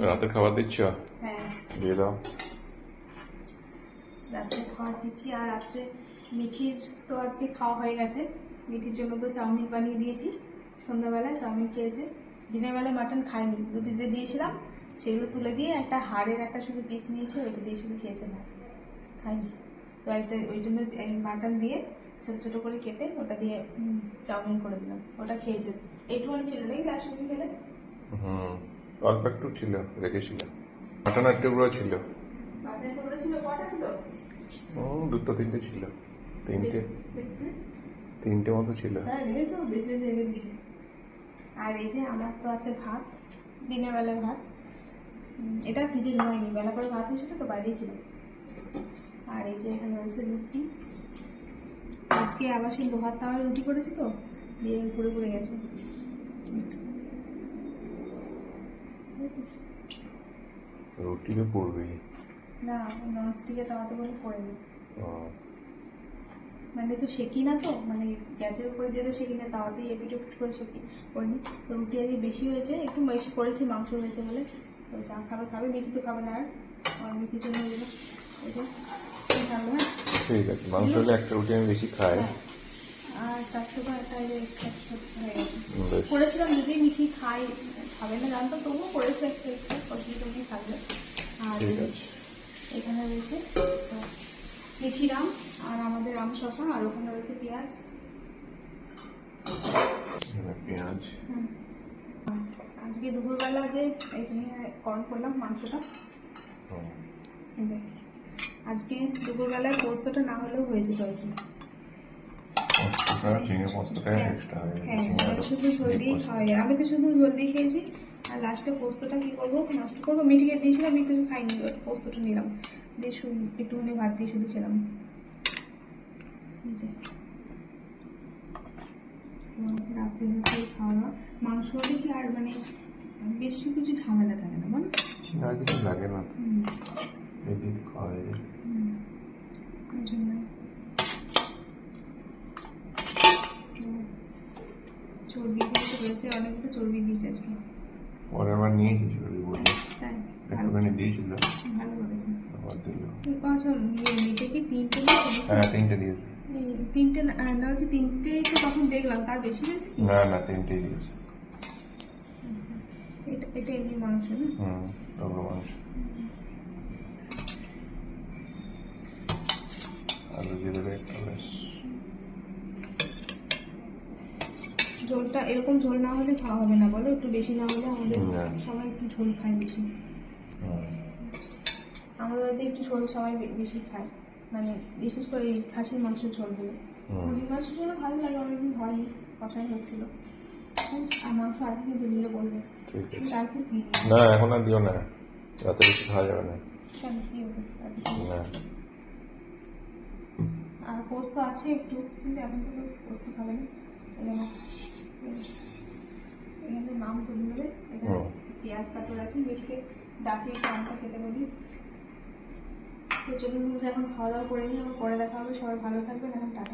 রাতের খাবার দিচ্ছ? হ্যাঁ। দিয়ে দাও। রাত্রে খাওয়া দিচ্ছি আর রাত্রে মিঠির তো আজকে খাওয়া হয়ে গেছে। মিঠির জন্য তো চাউমিন বানিয়ে দিয়েছি। সন্ধ্যাবেলায় চাউমিন খেয়েছে। দিনের বেলায় মাটন খায়নি দু পিস দিয়ে দিয়েছিলাম। সেগুলো তুলে দিয়ে একটা হাড়ের একটা শুধু পিস নিয়েছে ওইটা দিয়ে শুধু খেয়েছে না খায়নি তো এক ওই জন্য মাটন দিয়ে ছোট ছোট করে কেটে ওটা দিয়ে উম, চাউমিন করে দিলাম। ওটা খেয়েছে। এইটুখানি ছিল নাকি? লাস্ট খেলে হুম। অল্প একটু ছিল রেখেছিল মাটন আর টুকরো ছিল। হুম দুটো তিনটে ছিল। তিনটে। তিনটে মতো ছিল। হ্যাঁ আর এই যে আমার তো আছে ভাত, দিনের বেলায় ভাত। এটা ফ্রিজে নেওয়াইনি। বেলা করে ভাত হয়েছিল তো, বাইরেই ছিল। আর এই যে এখানে রয়েছে রুটি। আজকে আবার সেই লোহার তাওয়ার রুটি করেছি তো, দিয়ে পুরো পুড়ে গেছে। রুটি তো পড়বেই না ননস্টিকের তাওয়াতে করে পড়েনি। ও, মানে তো সেকি না তো মানে গ্যাসের উপরে দিয়ে তো সেকি না তাওয়াতেই এপিট ওপিট করে সেকি করিনি। তো রুটি আজকে বেশি হয়েছে একটু বেশি করেছি মাংস হয়েছে বলে। তো যা খাবে খাবে মিঠি তো খাবে না আর। মিঠির জন্য ওই যে হ্যাঁ? ঠিক আছে মাংস হলে একটা রুটি আমি বেশি খাই। হ্যাঁ। আর তার সাথে একটা করেছিলাম মিঠি খাই খাবে না জানতাম তবুও করেছে একটা এক্সট্রা থাকবে। আর এখানে রয়েছে মিঠি রাম আর আমাদের শশা আর ওখানে রয়েছে পেঁয়াজ। আজকে দুপুরবেলা যে এই যে গরম করলাম মাংসটা হুম, এই যে আজকে দুপুরবেলায় পোস্তটা না হলেও হয়েছে তরকি এক্সট্রা হয়ে। হ্যাঁ আমি শুধু তো শুধু ঝোল দিয়ে খেয়েছি। আর লাস্টে পোস্তটা কি করব? নষ্ট করব? মিঠিকে দিয়েছিলাম আমি কিছু খাইনি পোস্তটা নিলাম। দিয়ে একটুখানি ভাত দিয়ে শুধু খেলাম। রাত্রে হচ্ছে খাওয়া মাংস হলে কি আর মানে বেশি কিছু ঝামেলা থাকে না বল? আর কিছু লাগে না। এদিক খাওয়া যায় হুম ওই জন্য চর্বি রয়েছে অনেকগুলো চর্বি দিয়েছে আজকে। পরের বার নিয়েছি চুরি বলি একটুখানি দিয়েছিল। ভালো করেছে। আবার দিল। আচ্ছা ইয়ে কি তিনটে হ্যাঁ তিনটে দিয়েছে। তিনটে না হচ্ছে তিনটেই তো তখন দেখলাম তার বেশি হয়েছে না না তিনটেই দিয়েছে। আচ্ছা এটা এটা এমনি মাংস না? হুম টুকরো মাংস। আলু দিয়ে দেবে একটা ব্যাস ঝোলটা এরকম ঝোল না হলে খাওয়া হবে না বলো? একটু বেশি না হলে আমাদের সবাই একটু ঝোল খায় বেশি। আমাদের বাড়িতে একটু ঝোল সবাই বেশি খায়। মানে বিশেষ করে এই খাসির মাংসের ঝোলগুলো। মুরগির মাংসের ঝোল ভালো লাগে অনেকদিন হয়নি কথাই হচ্ছিল। আর মাংস আর কিছু দিলে বলবে। না এখন আর দিও না। রাতে বেশি খাওয়া যাবে না। কি আর পোস্ত আছে একটু কিন্তু এখন তো পোস্ত খাবে না। এখানে মাম তুলে দেবে এখানে পেঁয়াজ আছে মিটকে ডাকিয়ে একটু আমটা খেতে বলি। তো চলুন এখন খাওয়া দাওয়া করে নিই আমার পরে দেখা হবে। সবাই ভালো থাকবেন এখন টাটা।